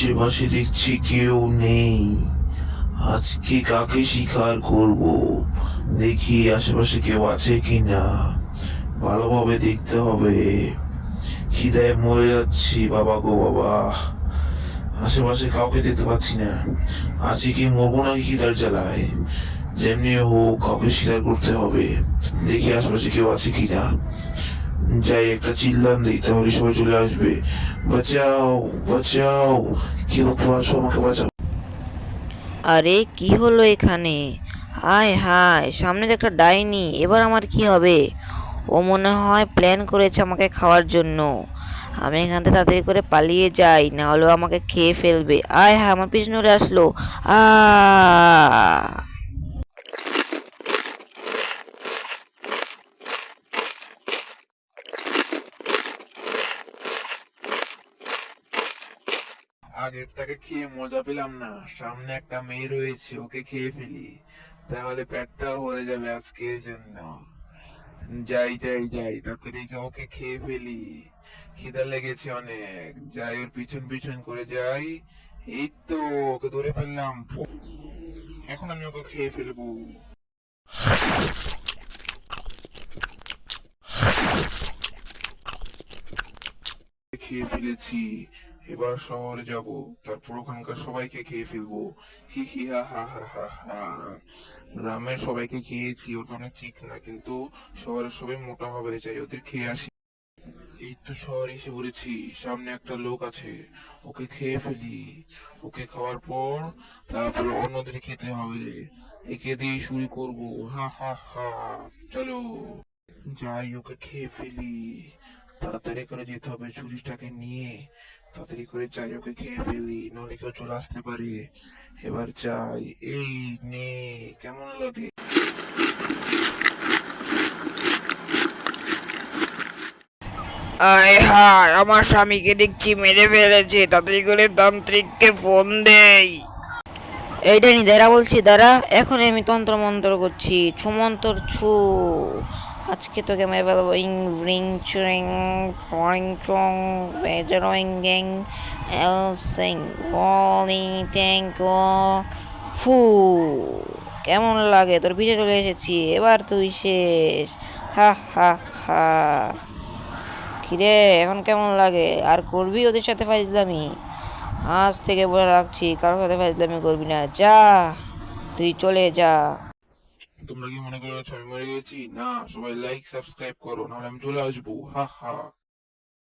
আশেপাশে দেখছি কেউ নেই। আজকে কাকে শিকার করব? দেখি আশেপাশে কেউ আছে কিনা। ভালোভাবে দেখতে হবে। খিদায় মরে যাচ্ছি, বাবা গো বাবা। আশেপাশে কাউকে দেখতে পাচ্ছি না। আজকে কি মরবো নাকি খিদার জ্বালায়? যেমনি হোক, কাউকে শিকার করতে হবে। দেখি আশেপাশে কেউ আছে কিনা। যাই, একটা চিল্লান দিই, তাহলে সবাই চলে আসবে। বাঁচাও বাঁচাও। কেউ তো আছো আমাকে বাঁচাও। আরে, কি হলো এখানে? হায় হায়, সামনে যে একটা ডাইনি, এবার আমার কি হবে? ও মনে হয় প্ল্যান করেছে আমাকে খাওয়ার জন্য। আমি এখান থেকে তাড়াতাড়ি করে পালিয়ে যাই না হলেও আমাকে খেয়ে ফেলবে। আয় হ্যাঁ আমার পিছনে আসলো। আ আগেরটাকে খেয়ে মজা পেলাম না। সামনে একটা মেয়ে রয়েছে, ওকে খেয়ে ফেলি। তাহলে পেটটাও ভরে যাবে আজকের জন্য। যাই যাই যাই তাড়াতাড়ি ওকে খেয়ে ফেলি। খিদা লেগেছে অনেক। যাই, ওর পিছন পিছন করে যাই। এই তো, ওকে ধরে ফেললাম। এখন আমি ওকে খেয়ে ফেলব। খেয়ে ফেলেছি। এবার শহরে যাব। তারপর ওখানকার সবাইকে খেয়ে ফেলব। হি হি হা হা হা হা হা। গ্রামের সবাইকে খেয়েছি, ওটা অনেক ঠিক না, কিন্তু শহরের সবাই মোটা হবে চাই ওদের খেয়ে আসি। এই তো শহরে এসে পড়েছি, সামনে একটা লোক আছে, ওকে খেয়ে ফেলি। ওকে খাওয়ার পর তারপর অন্যদের খেতে হবে। একে দিয়ে শুরু করব। হা হা হা। চলো। যাই, ওকে খেয়ে ফেলি। তাড়াতাড়ি করে যেতে হবে ছুরিটাকে নিয়ে। তাড়াতাড়ি করে যাই ওকে খেয়ে ফেলি নইলে কেউ চলে আসতে পারে। এবার যাই। এই নে কেমন লাগে? আয় হায় আমার স্বামীকে দেখছি মেরে ফেলেছে। তাড়াতাড়ি করে তান্ত্রিককে ফোন দেই। এইটা নি দাঁড়া বলছি দাঁড়া। এখন আমি তন্ত্র মন্ত্র করছি। ছুমন্তর ছু। আজকে তোকে মেরে ফেলব ইং, রিং, চুরিং ফরিং চং ফেজারোইং গ্যাং এল সিং বলি ট্যাঙ্ক ফু, কেমন লাগে? তোর পিঠে চলে এসেছি, এবার তুই শেষ। হা হা হা। কিরে, এখন কেমন লাগে? আর করবি ওদের সাথে ফাইজলামি? আজ থেকে বলে রাখছি, কারোর সাথে ফাইজলামি করবি না। যা, তুই চলে যা। তোমরা কি মনে করছ আমি মরে গেছি না সবাই লাইক সাবস্ক্রাইব করো নাহলে আমি চলে আসব হা হা